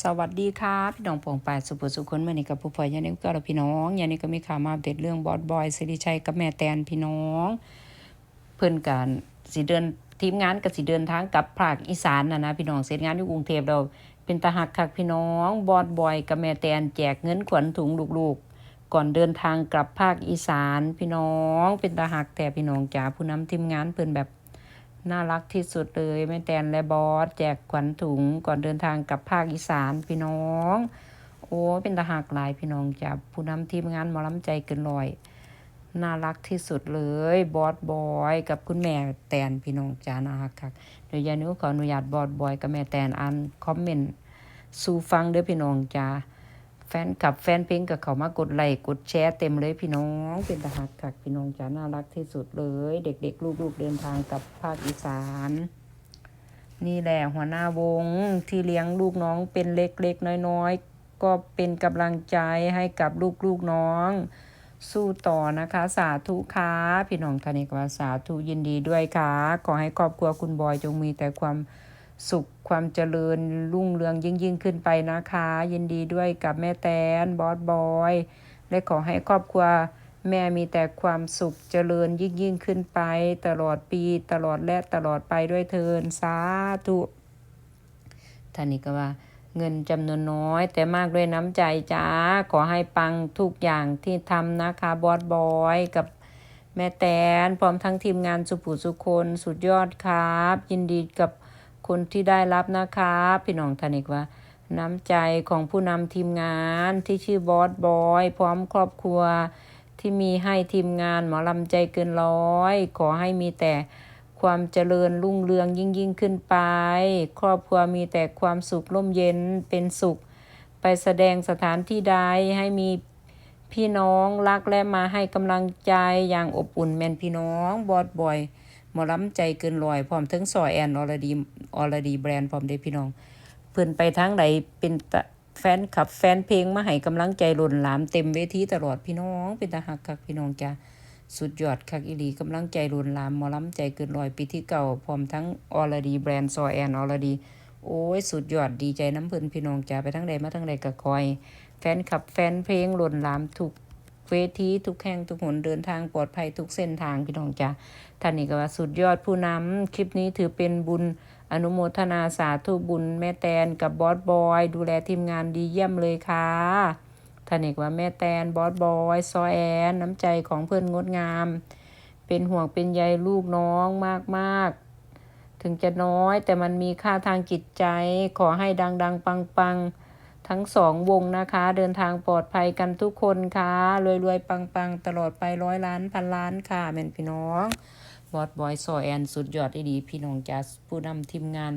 สวัสดีครับพี่น้องปองปาสุภสุคนเมื่อนี้กับผู้ป่วยยันนี้ก็เราพี่น้องยันนี้ก็มีข่าวมาอัปเดตเรื่องบอสบอยสิริชัยกับแม่แตนพี่น้อง เพื่อนกันสิเดินทีมงานกับสิเดินทางกลับภาคอีสานนะนะพี่น้องเสร็จงานอยู่กรุงเทพเราเป็นตาหักคักพี่น้องบอสบอยกับแม่แตนแจกเงินขวัญถุงลูกๆ ก่อนเดินทางกลับภาคอีสานพี่น้อง เป็นตาหักแต่พี่น้องจ๋าผู้นำทีมงานเพื่อนแบบ น่ารักที่สุดเลยแม่แตนและบอสแจกขวัญถุงก่อนเดินทางกลับภาคอีสานพี่น้อง โอ้เป็นตาหักหลายพี่น้องจ้ะผู้นำทีมงานหมอลำใจเกินร้อย น่ารักที่สุดเลยบอสบอยกับคุณแม่แตนพี่น้องจ้าน่ารักคักเดี๋ยวยานุขออนุญาตบอสบอยกับแม่แตนอ่านคอมเมนต์สู่ฟังเด้อพี่น้องจ้า แฟนกับแฟนเพลงกับเขามากดไลค์กดแชร์เต็มเลยพี่น้องเป็นตาหักคักพี่น้องจ้าน่ารักที่สุดเลย เด็กๆ ลูกๆเดินทางกับภาคอีสาน นี่แหละหัวหน้าวงที่เลี้ยงลูกน้องเป็นเล็กๆ น้อยๆ ก็เป็นกำลังใจให้กับลูกๆน้อง สู้ต่อนะคะ สาธุค่ะพี่น้องทานนี้ก็ว่าสาธุยินดีด้วยค่ะขอให้ครอบครัวคุณบอยจงมีแต่ความ สุขความเจริญรุ่งเรืองยิ่งยิ่งขึ้นไปนะคะ ยินดีด้วยกับแม่แตนบอสบอยและขอให้ครอบครัวแม่มีแต่ความสุขเจริญยิ่งยิ่งขึ้นไป ตลอดปีตลอดและตลอดไปด้วยเทินสาธุท่านนี้ก็ว่าเงินจำนวนน้อย แต่มากด้วยน้ำใจจ้า ขอให้ปังทุกอย่างที่ทำนะคะบอสบอยกับแม่แตนพร้อมทั้งทีมงานสุภูสุคนสุดยอดครับ ยินดีกับ คนที่ได้รับนะครับพี่น้องท่านอีกว่า น้ำใจของผู้นำทีมงานที่ชื่อบอสบอย พร้อมครอบครัว ที่มีให้ทีมงานหมอลำใจเกินร้อย ขอให้มีแต่ความเจริญรุ่งเรืองยิ่งยิ่งขึ้นไป ครอบครัวมีแต่ความสุขร่มเย็นเป็นสุข ไปแสดงสถานที่ใดให้มีพี่น้องรักและมาให้กำลังใจอย่างอบอุ่นแมนพี่น้องบอดบอย มอลำใจเกินร้อยพร้อมทั้งซอยแอนออรดีออรดีแบรนด์พร้อมเด้พี่น้อง เพื่อนไปทางใดเป็นแฟนขับแฟนเพลงมาให้กำลังใจหล่นหลามเต็มเวทีตลอดพี่น้องเป็นตาหักคักพี่น้องจ้าสุดยอดคักอีหลีกำลังใจหล่นหลามมอลำใจเกินร้อยปีที่เก่าพร้อมทั้งออรดีแบรนด์ซอแอนออรดีโอ้ย สุดยอดดีใจน้ำเพิ่นพี่น้องจ้าไปทั้งใดมาทั้งใดก็คอย แฟนขับแฟนเพลงหล่นหลามทุก เวทีทุกแห่งทุกหนเดินทางปลอดภัยทุกเส้นทางพี่น้องจ้าท่านนี้ก็ว่าสุดยอดผู้นำคลิปนี้ถือเป็นบุญอนุโมทนาสาธุบุญแม่แตนกับบอสบอย ดูแลทีมงานดีเยี่ยมเลยค่ะท่านเอกว่าแม่แตนบอสบอยซอแอน น้ำใจของเพื่อนงดงาม เป็นห่วงเป็นใยลูกน้องมากๆ ถึงจะน้อยแต่มันมีค่าทางจิตใจขอให้ดัง ๆ ปัง ๆ ทั้งสองวงนะคะ เดินทางปลอดภัยกันทุกคนค่ะรวยๆ ปังๆ ตลอดไปร้อยล้านพันล้านค่ะแม่นพี่น้อง บอสบอยซอแอนสุดยอดด้ดีพี่น้องจ้าผู้นำทีมงาน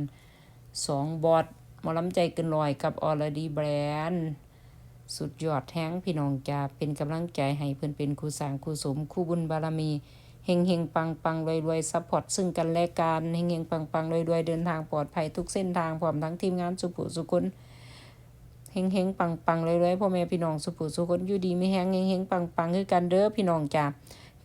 สองบอสมอลำใจเกินลอยกับออร์ดีแบรนด์สุดยอดแท้งพี่น้องจ้าเป็นกำลังใจให้เพื่อนเป็นครูสางครูสมครูบุญบารมีเฮงเฮงปังปังรวยรวยซัพพอร์ตซึ่งกันและกันเฮงเฮงปังปังรวยรวยเดินทางปลอดภัยทุกเส้นทางพร้อมทั้งทีมงานสุภุสุคน เฮงเฮงปังปังรวยรวยพ่อแม่พี่น้องสุภูสุคนอยู่ดีไม่แห้งเฮงเฮงปังปังคือกันเด้อพี่น้องจ้า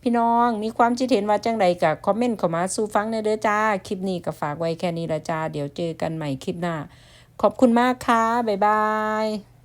พี่น้องมีความคิดเห็นว่าจังใดกับคอมเมนต์เข้ามาสู่ฟังในเด้อจ้า คลิปนี้ก็ฝากไว้แค่นี้ละจ้า เดี๋ยวเจอกันใหม่คลิปหน้า ขอบคุณมากค่ะ บ๊ายบาย